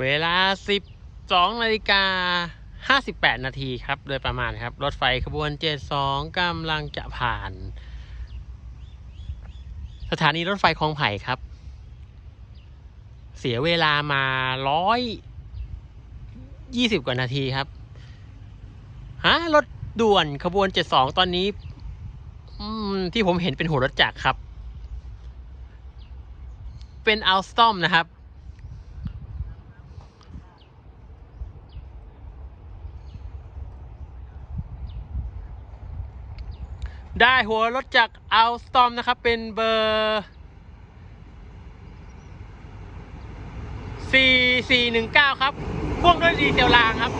เวลา 12นาฬิกา58 นาทีครับ โดยประมาณครับ รถไฟขบวน 72กำลังจะผ่าน สถานีรถไฟคลองไผ่ครับ เสียเวลามาร้อยยี่สิบกว่านาทีครับฮะรถด่วนขบวน 72 ตอนนี้ที่ผมเห็นเป็นหัวรถจักรครับ เป็นอัลสตอมนะครับ ได้หัวรถจากอัลสตอมนะครับ เป็นเบอร์ 4419 ครับพ่วงด้วยดีเซลรางครับ